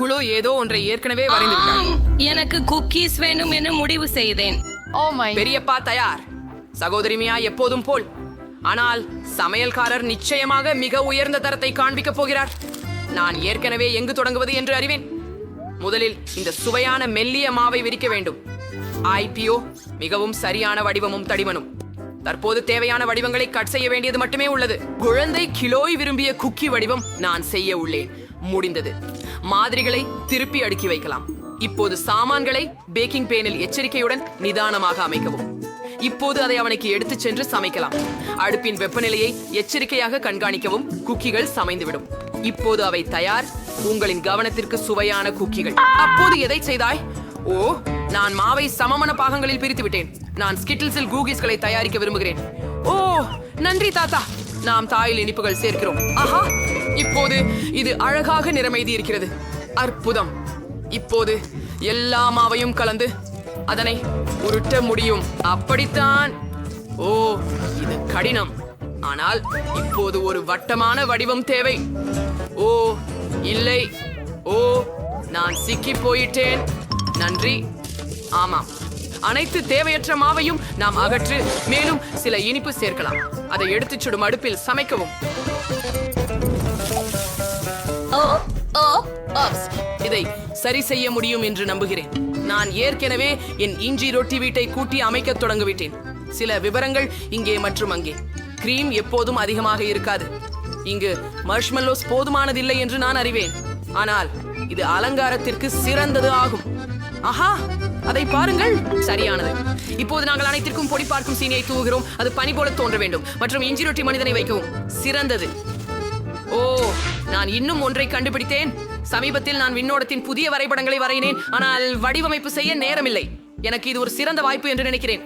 குழு ஏதோ ஒன்றை ஏற்கனவே வரைந்திருக்காங்க எனக்கு குக்கீஸ் வேணும் என்று முடிவு செய்தேன். ஓ மை பெரியப்பா தயார். சகோதரிமியா எப்போதும் போல். ஆனால் சமையல்காரர் நிச்சயமாக மிக உயர்ந்த தரத்தை காண்பிக்கப் போகிறார். நான் ஏற்கனவே எங்கு தொடங்குவது என்று அறிவேன். முதலில் இந்த சுவையான மெல்லிய மாவை விரிக்க வேண்டும். ஐபிஓ மிகவும் சரியான வடிவமும் தடிமனும். தற்போது தேவையான வடிவங்களை கட் செய்ய வேண்டியது மட்டுமே உள்ளது. குழந்தை கிலோய் விரும்பிய குக்கி வடிவம் நான் செய்ய உள்ளேன். முடிந்தது. மாதிரிகளை திருப்பி அடுக்கி வைக்கலாம். இப்போது சாமான்களை பேக்கிங் பேனில் எச்சரிக்கையுடன் நிதானமாக அமைக்கவும். இப்போது அதை அவனுக்கு எடுத்துச் சென்று சமைக்கலாம். அடுப்பின் வெப்பநிலையை எச்சரிக்கையாக கண்காணிக்கவும் குக்கிகள் சமைந்துவிடும். இப்போது அவை தயார். உங்களின் கவனத்திற்கு சுவையான குக்கிகள். அப்போது எதை செய்தாய்? ஓ நான் மாவை சமமான பாகங்களில் பிரித்து விட்டேன் நான் ஸ்கிட்டில்ஸில் கூகிஸ்களை தயாரிக்க விரும்புகிறேன். ஓ நன்றி தாத்தா. நாம் தாயில் இனிப்புகள் சேர்க்கிறோம். ஆஹா இப்போது இது அழகாக நிறமைதி இருக்கிறது அற்புதம். இப்போது எல்லா மாவையும் கலந்து அதனை உருட்ட முடியும். அப்படித்தான். ஓ இது கடினம். ஆனால் இப்போது ஒரு வட்டமான வடிவம் தேவை. ஓ இல்லை. ஓ நான் சிக்கி போயிட்டேன். நன்றி. ஆமாம். அனைத்து தேவையற்ற மாவையும் நாம் அகற்று மேலும் சில இனிப்பு சேர்க்கலாம். அதை எடுத்துச் சுடும் அடுப்பில் சமைக்கவும். இதை சரி செய்ய முடியும் என்று நம்புகிறேன். நான் ஏற்கனவே என் இஞ்சி ரொட்டி வீட்டை கூட்டி அமைக்கத் தொடங்கிவிட்டேன். சில விவரங்கள் இங்கே மற்றும் அங்கே. கிரீம் எப்போதும் அதிகமாக இருக்காது. இங்கு மர்ஷ்மெல்லோஸ் போதுமானதில்லை என்று நான் அறிவேன். ஆனால் இது அலங்காரத்திற்கு சிறந்தது ஆகும். ஆஹா! அதை பாருங்கள். சரியானது. இப்போது நாங்கள் அனைத்திற்கும் பொடி பார்க்கும் சீனியை தூவுகிறோம். அது பனி போல தோன்ற வேண்டும். மற்றும் இஞ்சி ரொட்டி மனிதனை வைக்கவும். சிறந்தது. ஓ நான் இன்னும் ஒன்றை கண்டுபிடித்தேன். சமீபத்தில் நான் விண்ணோடத்தின் புதிய வரைபடங்களை வரையினேன். ஆனால் வடிவமைப்பு செய்ய நேரமில்லை. எனக்கு இது ஒரு சிறந்த வாய்ப்பு என்று நினைக்கிறேன்.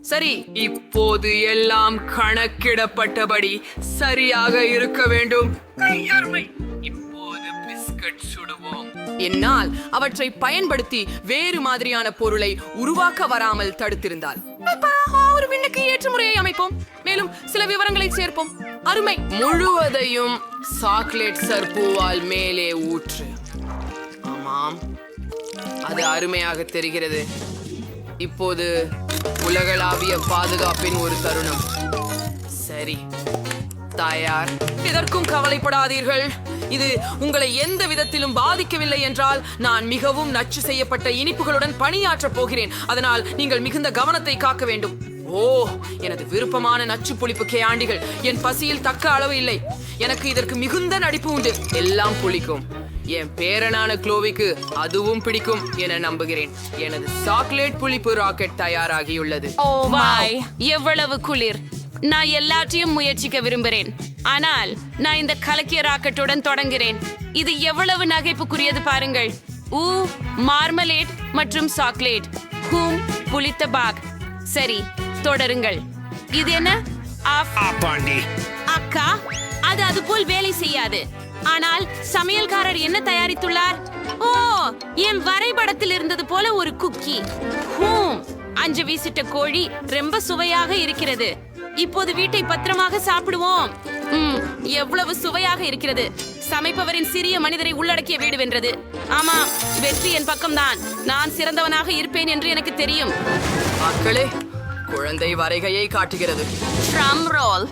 சரி இப்போது எல்லாம் கணக்கிடப்பட்டபடி சரியாக இருக்க வேண்டும். இப்போது பிஸ்கட் சுடுவோம். என்னால் அவற்றை பயன்படுத்தி வேறு மாதிரியான பொருளை உருவாக்க வராமல் தடுத்திருந்தால் ஒரு விண்ணுக்கு ஏற்ற முறையை அமைப்போம். மேலும் சில விவரங்களை சேர்ப்போம். அருமை. முழுவதையும் சாக்லேட் சர்பூவால் மேலே ஊற்று. ஆமாம். அது அருமையாக தெரிகிறது. இப்போது உலகளாவிய பாதுகாப்பின் ஒரு தருணம். சரி. தயார். எதற்கும் கவலைப்படாதீர்கள். இது உங்களை எந்த விதத்திலும் பாதிக்கவில்லை என்றால் நான் மிகவும் நச்சு செய்யப்பட்ட இனிப்புகளுடன் பணியாற்றப் போகிறேன். அதனால் நீங்கள் மிகுந்த கவனத்தை காக்க வேண்டும். ஓ எனது விருப்பமான நச்சு புளிப்பு கேண்டிகள் என் பசியில் தக்க அளவு இல்லை. எனக்கு இதற்கு மிகுந்த நடிப்பு உண்டு. எல்லாம் புளிக்கும். என் பேரனான க்ளோவிக்கு அதுவும் பிடிக்கும் என நம்புகிறேன். எனது சாக்லேட் புளிப்பு ராக்கெட் தயாராகியுள்ளது. ஓ மை வாய் எவ்வளவு குளிர். நான் எல்லாத்தையும் முயற்சிக்க விரும்புகிறேன் ஆனால் நான் இந்த கலக்கிய ராக்கெட்டுடன் தொடங்குகிறேன் இது எவ்வளவு நகைப்புக்குரியது பாருங்கள். ஊ மார்மலேட் மற்றும் சாக்லேட். ஹூம் புளித்த பாக். சரி தொடருங்கள். இது என்ன? அக்கா அது அது போல் வேலை செய்யாது. ஆனால் சமையல்காரர் என்ன தயாரித்துள்ளார்? ஓ என் வரைபடத்தில் இருந்தது போல ஒரு குக்கி. ஹூம் அஞ்சு வீசிட்ட கோழி ரொம்ப சுவையாக இருக்கிறது. இப்போது வீட்டை பத்திரமாக சாப்பிடுவோம். எவ்வளவு சுவையாக இருக்கிறது. சமைப்பவரின் சிறிய மனிதரை உள்ளடக்கிய வீடு வென்றது. ஆமா வெற்றி என் பக்கம்தான். நான் சிறந்தவனாக இருப்பேன் என்று எனக்கு தெரியும். மக்களே குழந்தை வரைகையை காட்டுகிறது. ட்ரம் ரோல்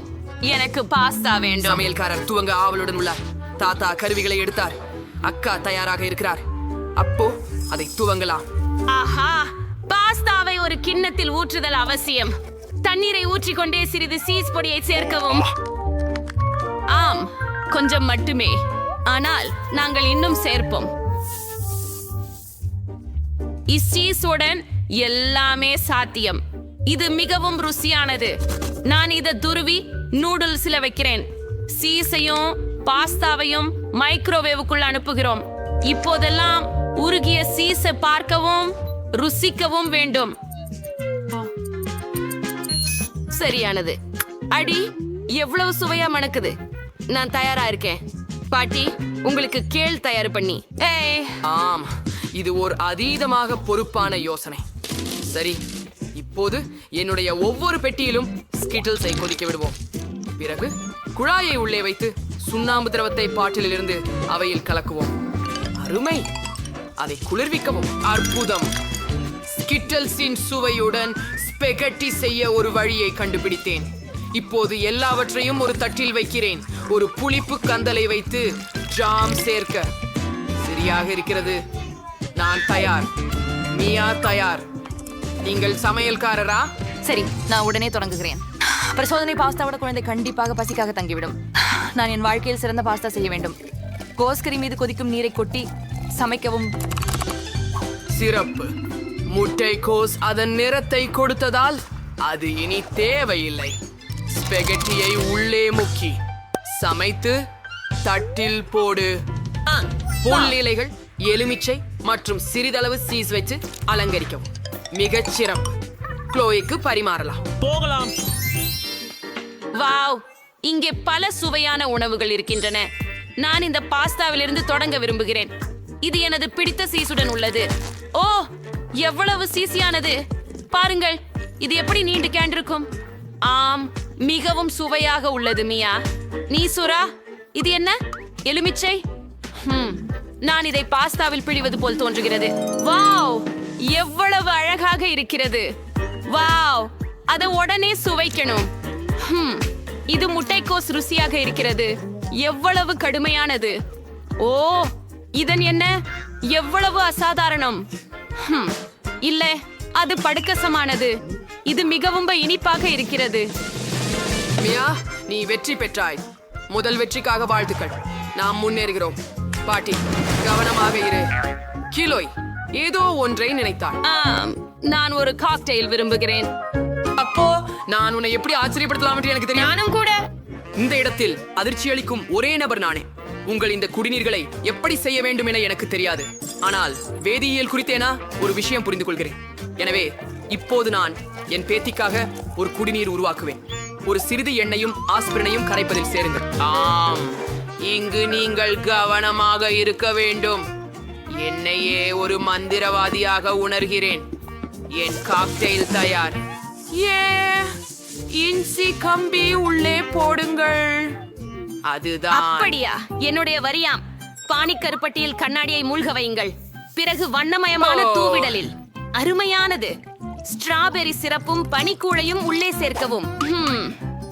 எனக்கு பாஸ்தா வேண்டும். சமையல்காரர் துவங்க ஆவலுடன் உள்ளார். தாத்தா கருவிகளை எடுத்தார். அக்கா தயாராக இருக்கிறார். அப்போ அதை துவங்கலாம். ஆஹா பாஸ்தாவை ஒரு கிண்ணத்தில் ஊற்றுதல் அவசியம். தண்ணீரை ஊற்றிக்கொண்டே சிறிது சீஸ் பொடியை சேர்க்கவும். ஆம் கொஞ்சம் மட்டுமே. ஆனால் நாங்கள் இன்னும் சேர்ப்போம். இச்சீஸுடன் எல்லாமே சாத்தியம். இது மிகவும் ருசியானது. நான் இதை துருவி நூடுல்ஸ்ல வைக்கிறேன். சீஸையும் பாஸ்தாவையும் மைக்ரோவேவுக்குள் அனுப்புகிறோம். இப்போதெல்லாம் உருகிய சீஸை பார்க்கவும் ருசிக்கவும் வேண்டும். சரியானது. அடி எவ்வளவு சுவையா மணக்குது. நான் தயாரா இருக்கேன். பாட்டி உங்களுக்கு கேள் தயார் பண்ணி. ஏய். ஆம் இது ஒரு அதீதமாக பொறுப்பான யோசனை. சரி இப்போது என்னுடைய ஒவ்வொரு பெட்டியிலும் ஸ்கிட்டில்ஸை கொதிக்க விடுவோம். பிறகு குழாயை உள்ளே வைத்து சுண்ணாம்பு திரவத்தை பாட்டிலிருந்து அவையில் கலக்குவோம். அருமை! அதை குளிர்விக்கவும். அற்புதம்! ஸ்கிட்டல்ஸின் சுவையுடன் ஸ்பெகட்டி செய்ய ஒரு வழியை கண்டுபிடித்தேன். இப்போது எல்லாவற்றையும் ஒரு தட்டில் வைக்கிறேன். ஒரு புளிப்பு கந்தலை வைத்து ஜாம் சேர்க்க. சரியாக இருக்கிறது. நான் தயார். மியா தயார். நீங்கள் சமையல்காரரா? சரி நான் உடனே தொடங்குகிறேன். பரிசோதனை பாஸ்தாவோட குழந்தை கண்டிப்பாக பசிக்காக தங்கிவிடும். நான் என் வாழ்க்கையில் சிறந்த பாஸ்தா செய்ய வேண்டும். கோஸ்கரி மீது கொதிக்கும் நீரை கொட்டி சமைக்கவும். சிறப்பு. முட்டைக்கோஸ் அதன் நிறத்தை கொடுத்ததால் அது இனி தேவையில்லை. ஸ்பெகட்டியை உள்ளே முக்கி சமைத்து தட்டில் போடு. புல் இலைகள் எலுமிச்சை மற்றும் சிறிதளவு சீஸ் வச்சு அலங்கரிக்கவும். மிகச் சிறப்பு. க்ளோய்க்கு பரிமாறலாம். போகலாம். வாவ் இங்கே பல சுவையான உணவுகள் இருக்கின்றன. நான் இந்த பாஸ்தாவிலிருந்து தொடங்க விரும்புகிறேன். இது எனது பிடித்த சீசுடன் உள்ளது. ஓ எவ்வளவு சீசியானது? பாருங்கள் இது எப்படி நீண்டு கேண்டிருக்கும்? ஆம் மிகவும் சுவையாக உள்ளது மியா. நீ சுரா இது என்ன? எலுமிச்சை? நான் இதை பாஸ்தாவில் பிழிவது போல் தோன்றுகிறது. வாவ் எவ்வளவு அழகாக இருக்கிறது. வாவ் அதை உடனே சுவைக்கணும். ஹம், இது முட்டைக்கோஸ் ருசியாக இருக்கிறது. எவ்வளவு கடுமையானது. ஓ இதன் என்ன? எவ்வளவு அசாதாரணம். இல்ல அது படுக்கசமானது. இது மிகவும் இனிப்பாக இருக்கிறது. மியா நீ வெற்றி பெற்றாய். முதல் வெற்றிக்காக வாழ்த்துக்கள். நாம் முன்னேறுகிறோம். பாட்டி கவனமாக இரு. கிலோய் ஏதோ ஒன்றை நினைத்தாள். நான் ஒரு காக்டெயில் விரும்புகிறேன். அப்போ நான் உன்னை எப்படி ஆச்சரியப்படுத்தலாம் என்று எனக்கு தெரியும்? நானும் கூட. இந்த இடத்தில் அதிர்ச்சி அளிக்கும் ஒரே நபர் நானே. உங்கள் இந்த குடிநீர்களை எப்படி செய்ய வேண்டும் என எனக்கு தெரியாது. ஆனால் வேதியியல் குறித்தேனா ஒரு விஷயம் புரிந்து கொள்கிறேன் எனவே இப்போது நான் என் பேத்திக்காக ஒரு குடிநீர் உருவாக்குவேன். ஒரு சிறிது எண்ணெயும் ஆஸ்பிரினையும் கரைப்பதில் சேருங்கள். ஆம் இங்கு நீங்கள் கவனமாக இருக்க வேண்டும். என்னையே ஒரு மந்திரவாதியாக உணர்கிறேன். என் காக்டெயில் தயார். ஏ இன்சி கம்பி உள்ளே போடுங்கள். அதுதான். அப்படியா? என்னுடைய வரியாம். பானிக்கருப்பட்டியில் கண்ணாடியை மூழ்க வையுங்கள். பிறகு வண்ணமயமான. தூவிடலில். அருமையானது. ஸ்ட்ராபெரி சிறப்பும் பனிக்கூழையும் உள்ளே சேர்க்கவும்.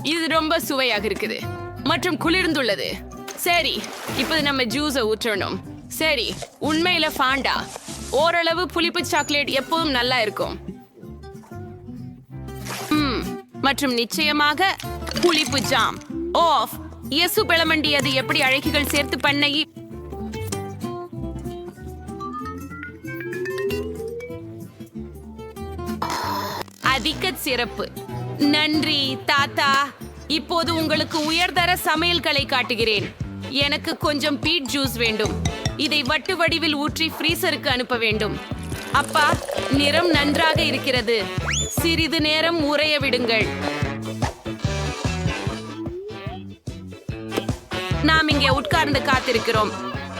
இது ரொம்ப சுவையாக இருக்குது. மற்றும் குளிர்ந்துள்ளது. சரி இப்போது நம்ம ஜூஸை ஊற்றணும். சரி உண்மையில ஃபாண்டா ஓரளவு புளிப்பு சாக்லேட் எப்பவும் நல்லா இருக்கும். ம், மற்றும் நிச்சயமாக புளிப்பு ஜாம். ஆஃப் இயேசு பிளமண்டி அது எப்படி அழகிகள் சேர்த்து பண்ணை? அதிக சிறப்பு. நன்றி தாத்தா. இப்போது உங்களுக்கு உயர்தர சமையல்களை காட்டுகிறேன். எனக்கு கொஞ்சம் பீட் ஜூஸ் வேண்டும். இதை வட்டு வடிவில் ஊற்றி ஃப்ரீசருக்கு அனுப்ப வேண்டும். அப்பா நிறம் நன்றாக இருக்கிறது. சிறிது நேரம் உறைய விடுங்கள். நாம் இங்கே உட்கார்ந்து காத்திருக்கிறோம்.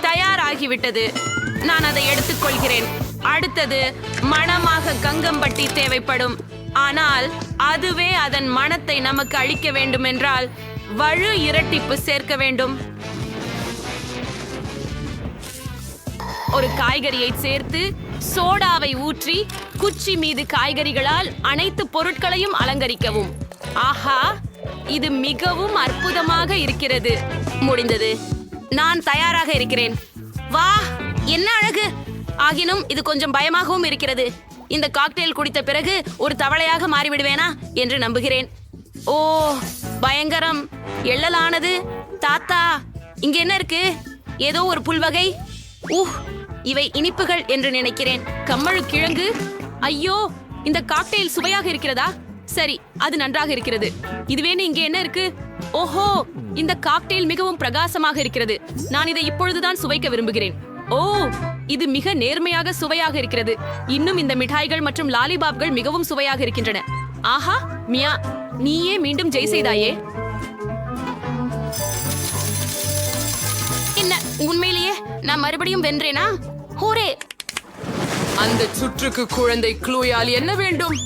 தயாராகிவிட்டது. நான் அதை எடுத்துக்கொள்கிறேன். அடுத்தது மணமாக கங்கம்பட்டி தேவைப்படும். ஆனால் அதுவே அதன் மனத்தை நமக்கு அளிக்க வேண்டும் என்றால் வழு இரட்டிப்பு சேர்க்க வேண்டும். ஒரு காய்கறியை சேர்த்து சோடாவை ஊற்றி குச்சி மீது காய்கறிகளால் அனைத்து பொருட்களையும் அலங்கரிக்கவும். ஆஹா! இது மிகவும் அற்புதமாக இருக்கிறது. முடிந்தது. நான் தயாராக இருக்கிறேன். வா என்ன அழகு? ஆகினும் இது கொஞ்சம் பயமாகவும் இருக்கிறது. இந்த காக்டெயில் குடித்த பிறகு ஒரு தவளையாக மாறிவிடுவேனா என்று நம்புகிறேன். ஓ பயங்கரம். எள்ளலானது. தாத்தா இங்க என்ன இருக்கு? ஏதோ ஒரு புல்வகை? ஊஹ் இவை இனிப்புகள் என்று நினைக்கிறேன். கம்மழு கிழங்கு ஐயோ இந்த காக்டெயில் சுவையாக இருக்கிறதா? சரி அது நன்றாக இருக்கிறது. இதுவேன்னு இங்கே என்ன இருக்கு? ஓஹோ இந்த காக்டெயில் மிகவும் பிரகாசமாக இருக்கிறது. நான் இதை இப்பொழுதுதான் சுவைக்க விரும்புகிறேன். ஓ இது மிக நேர்மையாக சுவையாக இருக்கிறது. இன்னும் இந்த மிட்டாய்கள் மற்றும் லாலிபாப்கள் மிகவும் சுவையாக இருக்கின்றன. ஆஹா மியா நீயே மீண்டும் ஜெய் செய்தாயே. என்ன உண்மையிலேயே நான் மறுபடியும் வென்றேனா? ஹோரே! அந்த சுற்றுக்கு குழந்தை க்ளூயால் என்ன வேண்டும்?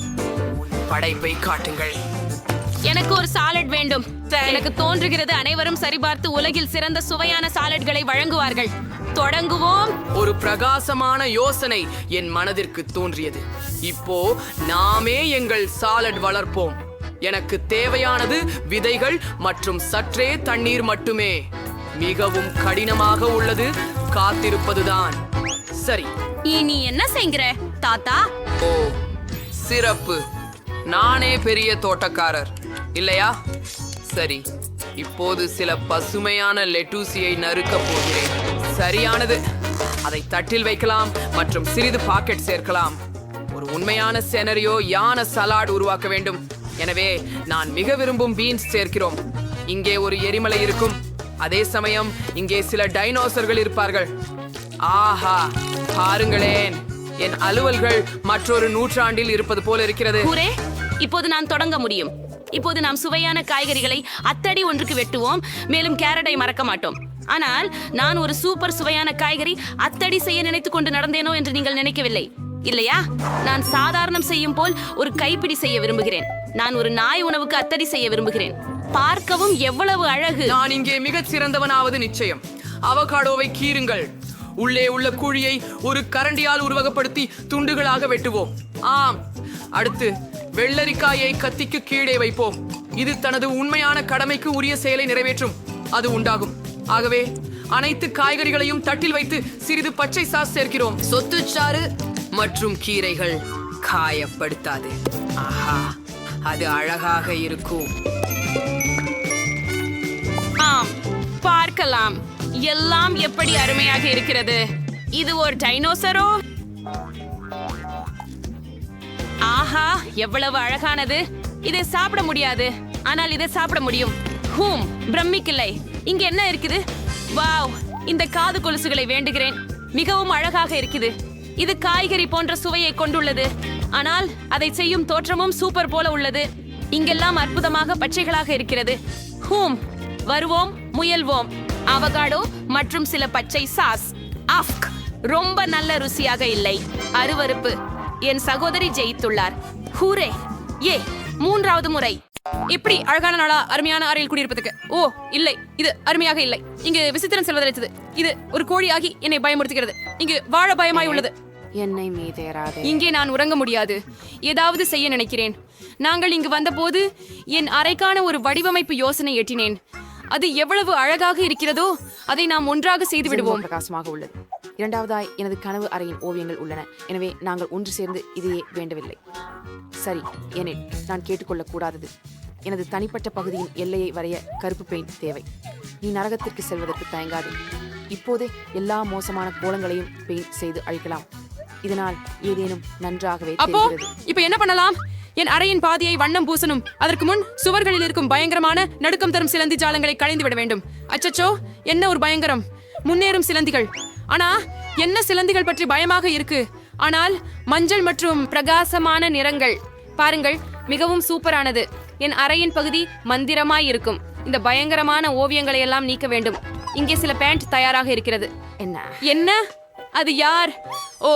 படைப்பை காட்டுங்கள். எனக்கு ஒரு சாலட் வேண்டும். எனக்கு தோன்றுகிறது அனைவரும் சரிபார்த்து உலகில் சிறந்த சுவையான சாலட்களை வழங்குவார்கள். தொடங்குவோம். ஒரு பிரகாசமான யோசனை என் மனதிற்கு தோன்றியது. இப்போ நாமே எங்கள் சாலட் வளர்ப்போம். எனக்கு தேவையானது விதைகள் மற்றும் சற்றே தண்ணீர் மட்டுமே. மிகவும் கடினமாக உள்ளது காத்திருப்பதுதான். சரி. இனி என்ன செய்கிற தாத்தா? ஓ சிறப்பு. நானே பெரிய தோட்டக்காரர். இல்லையா? சரி. இப்போது சில பசுமையான லெட்டூசியை நறுக்கப் போகிறேன். சரியானது. அதை தட்டில் வைக்கலாம் மற்றும் சிறிது பாக்கெட் சேர்க்கலாம். ஒரு உண்மையான செனரியோ யான சலாட் உருவாக்க வேண்டும். எனவே நான் மிக விரும்பும் பீன்ஸ் சேர்க்கிறோம். இங்கே ஒரு எரிமலை இருக்கும். அதே சமயம் இங்கே சில டைனோசர்கள் இருப்பார்கள். ஆஹா! பாருங்களேன். என் அலுவல்கள் மற்றொரு நூற்றாண்டில் இருப்பது போல இருக்கிறது. இப்போது நான் தொடங்க முடியும். இப்போது நாம் சுவையான காய்கறிகளை அத்தடி ஒன்றுக்கு வெட்டுவோம். மேலும் கேரட்டை மறக்க மாட்டோம். ஆனால் நான் ஒரு சூப்பர் சுவையான காய்கறி அத்தடி செய்ய நினைத்து கொண்டு நடந்தேனோ என்று நீங்கள் நினைக்கவில்லை. இல்லையா? நான் சாதாரணம் செய்யும் போல் ஒரு கைப்பிடி செய்ய விரும்புகிறேன். நான் ஒரு நாய் உணவுக்கு அத்தடி செய்ய விரும்புகிறேன். பார்க்கவும் எவ்வளவு அழகு. நான் இங்கே மிகச் சிறந்தவனாவது நிச்சயம். அவகாடோவை கீறுங்கள். உள்ளே உள்ள குழியை ஒரு கரண்டியால் உருவகப்படுத்தி துண்டுகளாக வெட்டுவோம். ஆம். அடுத்து வெள்ளரிக்காயை கத்திக்கு கீழே வைப்போம். இது தனது உண்மையான கடமைக்கு உரிய செயலை நிறைவேற்றும். அது உண்டாகும். ஆகவே அனைத்து காய்கறிகளையும் தட்டில் வைத்து சிறிது பச்சை சாஸ் சேர்க்கிறோம். சொத்துச்சாறு மற்றும் கீரைகள் காயப்படுத்தாது. ஆஹா அது அழகாக இருக்கும். ஆம் பார்க்கலாம். எல்லாம் எப்படி அருமையாக இருக்கிறது? இது ஒரு டைனோசரோ? ஆஹா எவ்வளவு அழகானது. இதை சாப்பிட முடியாது. ஆனால் இதை சாப்பிட முடியும். ஹூம் பிரமிக்கில்லை. இங்க என்ன இருக்குது? வாவ் இந்த காது கொலுசுகளை வேண்டுகிறேன். மிகவும் அழகாக இருக்குது. இது காய்கறி போன்ற சுவையை கொண்டுள்ளது. ஆனால் அதை செய்யும் தோற்றமும் சூப்பர் போல உள்ளது. இங்கெல்லாம் அற்புதமாக பச்சைகளாக இருக்கிறது. ஹூம் வருவோம் முயல்வோம். அவகாடோ மற்றும் சில பச்சை சாஸ். அஃப்க் ரொம்ப நல்ல ருசியாக இல்லை. அருவருப்பு. என் சகோதரி ஜெயித்துள்ளார். ஹூரே. ஏ மூன்றாவது முறை. இப்படி அழகான நாளா அருமையான அறையில் குடியிருப்பதுக்கு. ஓ இல்லை. இது அருமையாக இல்லை. இங்கு விசித்திரம் செல்வதழைத்தது இது ஒரு கோழியாகி என்னை பயமுறுத்துகிறது. இங்கு வாழ பயமாய் உள்ளது. என்னை மீதேறாதே. இங்கே நான் உறங்க முடியாது. ஏதாவது செய்ய நினைக்கிறேன். நாங்கள் இங்கு வந்தபோது என் அறைக்கான ஒரு வடிவமைப்பு யோசனை எட்டினேன். அது எவ்வளவு அழகாக இருக்கிறதோ அதை நாம் ஒன்றாக செய்து விடுவோம். பிரகாசமாக உள்ளது. இரண்டாவதாய் எனது கனவு அறையின் ஓவியங்கள் உள்ளன. எனவே நாங்கள் ஒன்று சேர்ந்து இதையே வேண்டவில்லை. சரி ஏனெனில் நான் கேட்டுக்கொள்ளக் கூடாதது. எனது தனிப்பட்ட பகுதியின் எல்லையை வரைய கருப்பு பெயிண்ட் தேவை. நீ நரகத்திற்கு செல்வதற்கு தயங்காது. இப்போதே எல்லா மோசமான கோலங்களையும் பெயிண்ட் செய்து அழிக்கலாம். இதனால் ஏதேனும் நன்றாகவே இப்ப என்ன பண்ணலாம்? என் அறையின் பாதியை வண்ணம் பூசணும். அதற்கு முன் சுவர்களில் இருக்கும் பயங்கரமான நடுக்கம் தரும் சிலந்தி ஜாலங்களை களைந்து விட வேண்டும். அச்சச்சோ என்ன ஒரு பயங்கரம். முன்னேறும் சிலந்திகள். ஆனா என்ன சிலந்திகள் பற்றி பயமாக இருக்கு. ஆனால் மஞ்சள் மற்றும் பிரகாசமான நிறங்கள். பாருங்கள் மிகவும் சூப்பரானது. என் அறையின் பகுதி மந்திரமாய் இருக்கும். இந்த பயங்கரமான ஓவியங்களை எல்லாம் நீக்க வேண்டும். இங்கே சில பேண்ட் தயாராக இருக்கிறது. என்ன? என்ன? அது யார்? ஓ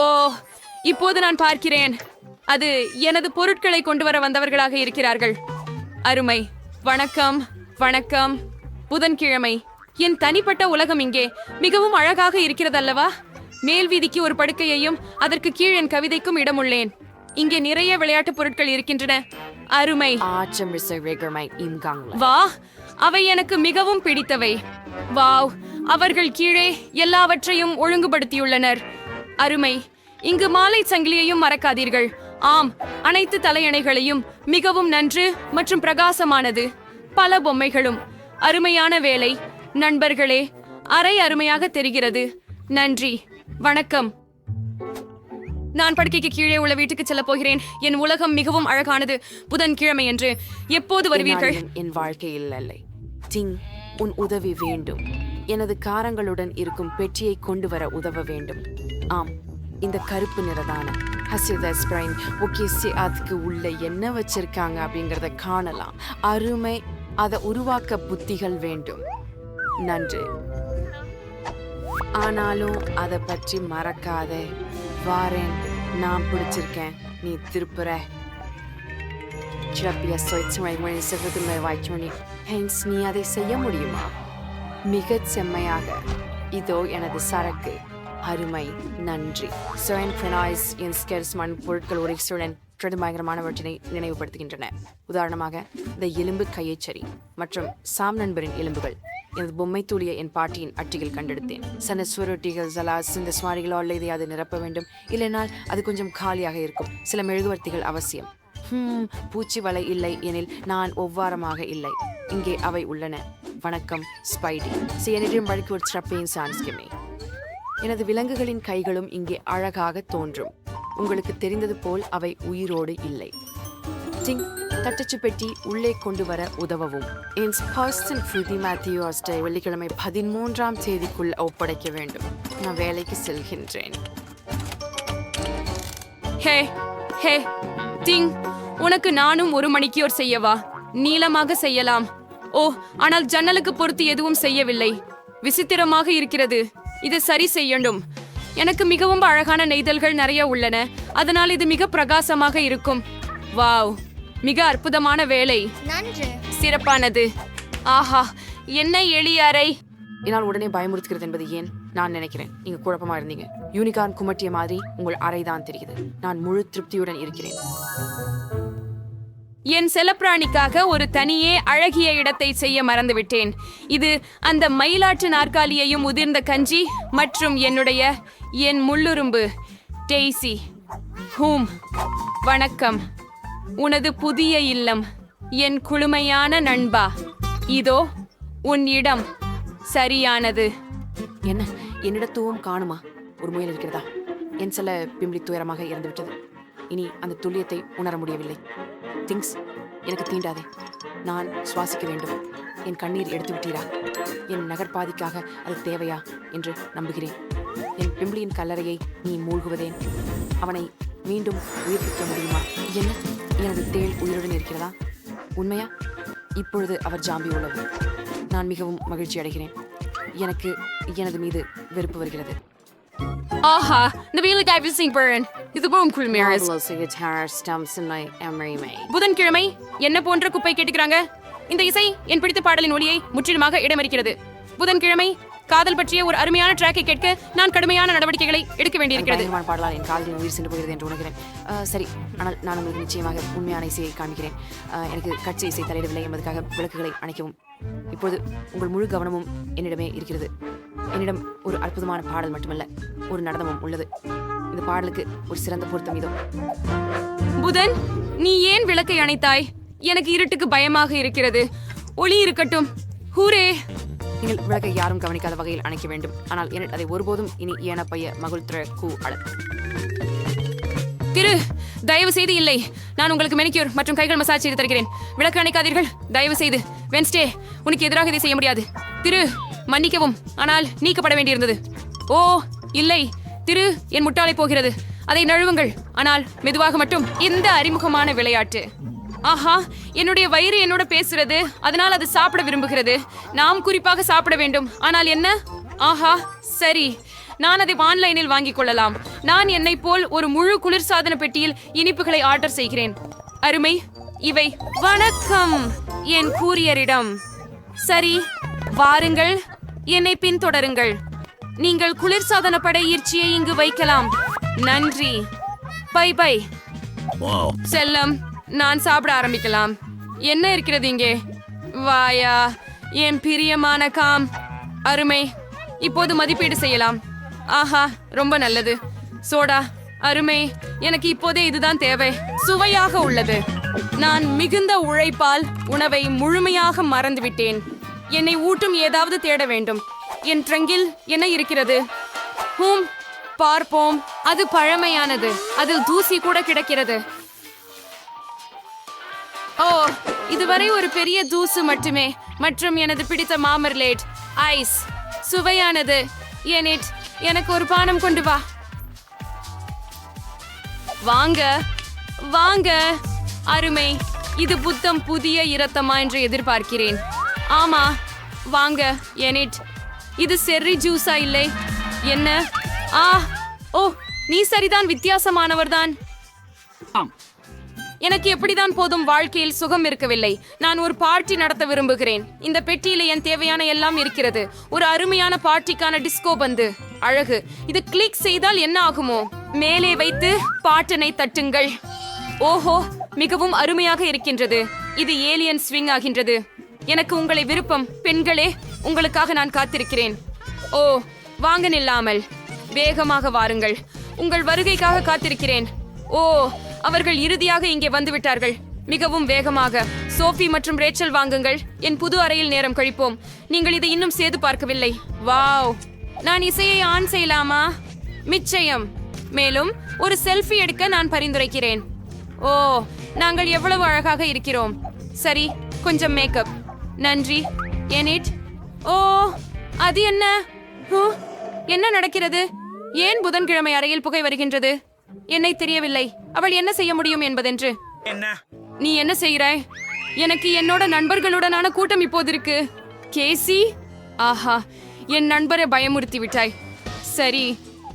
இப்போது நான் பார்க்கிறேன். அது எனது பொருட்களை கொண்டு வர வந்தவர்களாக இருக்கிறார்கள். அருமை. வணக்கம். வணக்கம். புதன்கிழமை. என் தனிப்பட்ட உலகம் இங்கே மிகவும் அழகாக இருக்கிறதல்லவா? மேல் வீதிக்கு ஒரு படுக்கையையும் அதற்கு கீழ் என் கவிதைக்கும் இடமுள்ளேன். இங்கே நிறைய விளையாட்டுப் பொருட்கள் இருக்கின்றன. அருமை. வா. அவை எனக்கு மிகவும் பிடித்தவை. வாவ். அவர்கள் கீழே எல்லாவற்றையும் ஒழுங்குபடுத்தியுள்ளனர். அருமை. இங்கு மாலை சங்கிலியையும் மறக்காதீர்கள். ஆம் அனைத்து தலையணைகளையும் மிகவும் நன்று மற்றும் பிரகாசமானது. பல பொம்மைகளும். அருமையான வேலை. நண்பர்களே அறை அருமையாக தெரிகிறது. நன்றி. வணக்கம். நான் படுக்கைக்கு கீழே உள்ள வீட்டுக்கு செல்ல போகிறேன். என் உலகம் மிகவும் அழகானது. புதன்கிழமை என்று எப்போது வருவீர்கள்? என் வாழ்க்கையில் இல்லை. டிங் உன் உதவி வேண்டும். எனது காரங்களுடன் இருக்கும் பெட்டியை கொண்டு வர உதவ வேண்டும். ஆம் இந்த கருப்பு நிறதான ஹசிதஸ் பிரைன் ஓகே சி அதுக்கு உள்ள என்ன வச்சிருக்காங்க அப்படிங்கிறத காணலாம். அருமை அதை உருவாக்க புத்திகள் வேண்டும். நன்றி. ஆனாலும் அதை பற்றி மறக்காதே. வாரேன் நான் பிடிச்சிருக்கேன். நீ திருப்புற. சிறப்பிய சொய்ச்சுமை சிறுதுமை வாய்ச்சுணி ஹென்ஸ் நீ அதை செய்ய முடியுமா? மிகச் செம்மையாக. இதோ எனது சரக்கு. அருமை. நன்றி. சோயன் ஃப்ரெனாய்ஸ் என் ஸ்கெர்ஸ்மான் பொருட்கள் ஒரு எக்ஸ்ட்ரன் பயங்கரமானவற்றினை நினைவுபடுத்துகின்றன. உதாரணமாக இந்த எலும்பு கையச்சரி மற்றும் சாம் நண்பரின் எலும்புகள். எனது பொம்மை தூளியை என் பாட்டியின் அட்டிகள் கண்டெடுத்தேன். சன சுவரொட்டிகள் ஜலாஸ் இந்த சுவாரிகளால் இதை அது நிரப்ப வேண்டும். இல்லைனால் அது கொஞ்சம் காலியாக இருக்கும். சில மெழுகுவர்த்திகள் அவசியம். பூச்சி வலை இல்லை எனில் நான் ஒவ்வாரமாக இல்லை. இங்கே அவை உள்ளன. வணக்கம் ஸ்பைடி. சியனிடம் வழக்கு ஒரு ஸ்ட்ரப்பேன் சான்ஸ்கிமே எனது விலங்குகளின் கைகளும் இங்கே அழகாக தோன்றும். உங்களுக்கு தெரிந்தது போல் அவை உயிரோடு இல்லை. டிங் தட்டச்சு பெட்டி உள்ளே கொண்டு வர உதவவும். என் பர்சன் ஃப்ருதி மேத்யூ ஆஸ்டை வெள்ளிக்கிழமை பதிமூன்றாம் தேதிக்குள் ஒப்படைக்க வேண்டும். நான் வேலைக்கு செல்கின்றேன். ஹே ஹே டிங் உனக்கு நானும் ஒரு மணிக்கியோர் செய்யவா நீளமாக செய்யலாம். ஓ ஆனால் ஜன்னலுக்கு பொறுத்து எதுவும் செய்யவில்லை. விசித்திரமாக இருக்கிறது. இது சரி செய்யணும் எனக்கு மிகவும் அழகான நெய்தல்கள் நிறைய உள்ளன. அதனால் இது மிக பிரகாசமாக இருக்கும். வாவ் மிக அற்புதமான வேலை. சிறப்பானது. ஆஹா என்ன எளிய அறை. என்னால் உடனே பயமுறுத்துகிறது என்பது ஏன்? நான் நினைக்கிறேன். நீங்க குழப்பமா இருந்தீங்க. யூனிகார்ன் குமட்டிய மாதிரி உங்கள் அறைதான் தெரியுது நான் முழு திருப்தியுடன் இருக்கிறேன். என் செல்லப்பிராணிக்காக ஒரு தனியே அழகிய இடத்தை செய்ய மறந்துவிட்டேன். இது அந்த மயிலாற்று நாற்காலியையும் உதிர்ந்த கஞ்சி மற்றும் என்னுடைய என் முள்ளுரும்பு. டெய்சி ஹூம் வணக்கம். உனது புதிய இல்லம் என் குளுமையான நண்பா. இதோ உன் இடம். சரியானது. என்ன என்னிடத்துவம் காணுமா? ஒரு முயல் இருக்கிறதா? என் சில பிம்பி துயரமாக இறந்துவிட்டது. இனி அந்த துல்லியத்தை உணர முடியவில்லை. திங்ஸ் எனக்கு தீண்டாதே. நான் சுவாசிக்க வேண்டும். என் கண்ணீர் எடுத்து விட்டீரா? என் நகர்பாதிக்காக அது தேவையா? என்று நம்புகிறேன். என் பிம்பிளியின் கல்லறையை நீ மூழ்குவதேன்? அவனை மீண்டும் உயிர்ப்பிக்க முடியுமா? என்ன? எனது தேள் உயிருடன் இருக்கிறதா? உண்மையா? இப்பொழுது அவர் ஜாம்பி உள்ளது. நான் மிகவும் மகிழ்ச்சி அடைகிறேன். எனக்கு எனது மீது வெறுப்பு வருகிறது. ஆஹா இந்த வேலை டைவர்சிங் பழன் இது போகும் குழுமையாஸ் புதன்கிழமை என்ன போன்ற குப்பை கேட்டுக்கிறாங்க? இந்த இசை என் பிடித்த பாடலின் ஒளியை முற்றிலுமாக இடமறிக்கிறது. புதன்கிழமை காதல் பற்றிய ஒரு அருமையான ட்ராக்கை கேட்க நான் கடுமையான நடவடிக்கைகளை எடுக்க வேண்டியிருக்கிறது. பாடலால் என் காதலின் உயிர் சென்று போகிறது என்று உணர்கிறேன். சரி ஆனால் நான் உங்களுக்கு நிச்சயமாக உண்மையான இசையை காண்கிறேன் எனக்கு கட்சி இசை தலையிடவில்லை என்பதற்காக விளக்குகளை அணைக்கவும். இப்போது உங்கள் முழு கவனமும் என்னிடமே இருக்கிறது. என்னிடம் ஒரு அற்புதமான பாடல் மட்டுமல்ல ஒரு நடனமும் உள்ளது. இந்த பாடலுக்கு ஒரு சிறந்த பொருத்தம் இதோ. புதன் நீ ஏன் விளக்கை அணைத்தாய்? எனக்கு இருட்டுக்கு பயமாக இருக்கிறது. ஒளி இருக்கட்டும். ஹூரே. நீங்கள் விளக்கை யாரும் கவனிக்காத வகையில் அணைக்க வேண்டும். ஆனால் என்னிட அதை ஒருபோதும் இனி ஏன பைய மகுள்திர கூ அழ திரு தயவு செய்து இல்லை. நான் உங்களுக்கு மெனிக்யூர் மற்றும் கைகள் மசாஜ் செய்து தருகிறேன். விளக்கு அணைக்காதீர்கள். தயவு செய்து. வென்ஸ்டே உனக்கு எதிராக இதை செய்ய முடியாது. திரு மன்னிக்கவும். ஆனால் நீக்கப்பட வேண்டியிருந்தது. ஓ இல்லை. திரு என் முட்டாளை போகிறது. அதை நழுவுங்கள். ஆனால் மெதுவாக மட்டும் இந்த அறிமுகமான விளையாட்டு. ஆஹா என்னுடைய வயிறு என்னோட பேசுறது. அதனால் அது சாப்பிட விரும்புகிறது. நாம் குறிப்பாக சாப்பிட வேண்டும். ஆனால் என்ன? ஆஹா சரி. நான் அதை ஆன்லைனில் வாங்கிக் கொள்ளலாம். நான் என்னை போல் ஒரு முழு குளிர்சாதன பெட்டியில் இனிப்புகளை ஆர்டர் செய்கிறேன். அருமை. இவை வணக்கம் என் கூரியரிடம். சரி வாருங்கள். என்னை பின்தொடருங்கள். நீங்கள் குளிர்சாதன படை ஈர்ச்சியை இங்கு வைக்கலாம். நன்றி. Bye bye. செல்லம் நான் சாப்பிட ஆரம்பிக்கலாம். என்ன இருக்கிறது இங்கே? வாயா என் பிரியமான காம். அருமை. இப்போது மதிப்பீடு செய்யலாம். ஆஹா ரொம்ப நல்லது. சோடா அருமை. எனக்கு இப்போதே இதுதான் தேவை. சுவையாக உள்ளது. நான் மிகுந்த உழைப்பால் உணவை முழுமையாக மறந்துவிட்டேன். என்னை ஊட்டும் ஏதாவது தேட வேண்டும். என் ட்ரங்கில் என்ன இருக்கிறது? ஹூம் பார்ப்போம். அது பழமையானது. அதில் தூசி கூட கிடக்கிறது. ஓ இதுவரை ஒரு பெரிய தூசு மட்டுமே. மற்றும் எனது பிடித்த மாமர்லேட் ஐஸ். சுவையானது. ஏனிட் எனக்கு ஒரு பானம் கொண்டு வா. வாங்க வாங்க. அருமை இது புத்தம் புதிய இரத்தமா என்று எதிர்பார்க்கிறேன். ஆமா வாங்க எனிட் இது செர்ரி ஜூஸா இல்லை? என்ன? ஆ ஓ நீ சரிதான் வித்தியாசமானவர்தான். எனக்கு எப்படிதான் போதும் வாழ்க்கையில் சுகம் இருக்கவில்லை. நான் ஒரு பார்ட்டி நடத்த விரும்புகிறேன். இந்த பெட்டியில என் தேவையான எல்லாம் இருக்கிறது. ஒரு அருமையான பார்ட்டிக்கான டிஸ்கோ பந்து. அழகு. இது கிளிக் செய்தால் என்ன ஆகுமோ? மேலே வைத்து பாட்டனை தட்டுங்கள். ஓஹோ மிகவும் அருமையாக இருக்கின்றது. இது ஏலியன் ஸ்விங் ஆகின்றது. எனக்கு உங்களை விருப்பம். பெண்களே உங்களுக்காக நான் காத்திருக்கிறேன். ஓ வாங்க நில்லாமல். வேகமாக வாருங்கள். உங்கள் வருகைக்காக காத்திருக்கிறேன். ஓ அவர்கள் இறுதியாக இங்கே வந்துவிட்டார்கள். மிகவும் வேகமாக. சோஃபி மற்றும் ரேச்சல் வாங்குங்கள். என் புது அறையில் நேரம் கழிப்போம். நீங்கள் இதை இன்னும் சேது பார்க்கவில்லை. வாவ். நான் இசையை ஆன் செய்யலாமா? நிச்சயம். மேலும் ஒரு செல்ஃபி எடுக்க நான் பரிந்துரைக்கிறேன். ஓ நாங்கள் எவ்வளவு அழகாக இருக்கிறோம். சரி கொஞ்சம் மேக்கப். நன்றி. எனிட் ஓ அது என்ன? ஹூ, என்ன நடக்கிறது? ஏன் புதன்கிழமை அறையில் புகை வருகின்றது? என்னை தெரியவில்லை. அவள் என்ன செய்ய முடியும் என்பதென்று. நீ என்ன செய்கிறாய்? எனக்கு என்னோட நண்பர்களுடனான கூட்டம் இப்போது இருக்கு. கேசி? ஆஹா என் நண்பரை பயமுறுத்தி விட்டாய். சரி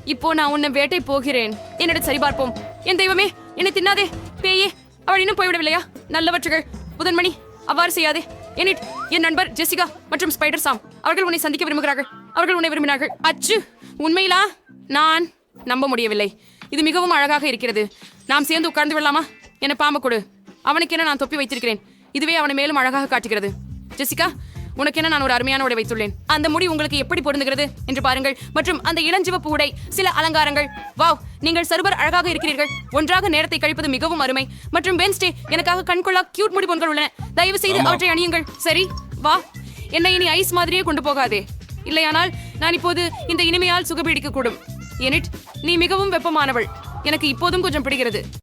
இப்போ நான் உன்னை வேட்டை போகிறேன். என்னிட சரிபார்ப்போம் என் தெய்வமே என்னை தின்னாதே. பேயே அவள் இன்னும் போய்விடவில்லையா? நல்லவற்றுகள் புதன்மணி அவ்வாறு செய்யாதே. எனிட் என் நண்பர் ஜெசிகா மற்றும் ஸ்பைடர் சாம். அவர்கள் உன்னை சந்திக்க விரும்புகிறார்கள். அவர்கள் உன்னை விரும்பினார்கள். அச்சு உண்மையிலா? நான் நம்ப முடியவில்லை. இது மிகவும் அழகாக இருக்கிறது. நாம் சேர்ந்து உட்கார்ந்து விடலாமா? என்ன பாம்பு கொடு. அவனுக்கு என்ன நான் தொப்பி வைத்திருக்கிறேன். இதுவே அவனை மேலும் அழகாக காட்டுகிறது. ஜெசிகா உனக்கு என்ன நான் ஒரு அருமையான உடை வைத்துள்ளேன். அந்த முடி உங்களுக்கு எப்படி பொருந்துகிறது என்று பாருங்கள். மற்றும் அந்த இளஞ்சிவப்பு உடை சில அலங்காரங்கள். வாவ் நீங்கள் சர்வர் அழகாக இருக்கிறீர்கள். ஒன்றாக நேரத்தை கழிப்பது மிகவும் அருமை. மற்றும் வென்ஸ்டே எனக்காக கண்கொள்ளா கியூட் முடி பொன்கள் உள்ளன. தயவு செய்து அவற்றை அணியுங்கள். சரி வா. என்னை இனி ஐஸ் மாதிரியே கொண்டு போகாதே. இல்லையானால் நான் இப்போது இந்த இனிமையால் சுகபிடிக்க கூடும் எனிட் நீ மிகவும் வெப்பமானவள். எனக்கு இப்போதும் கொஞ்சம் பிடிக்கிறது.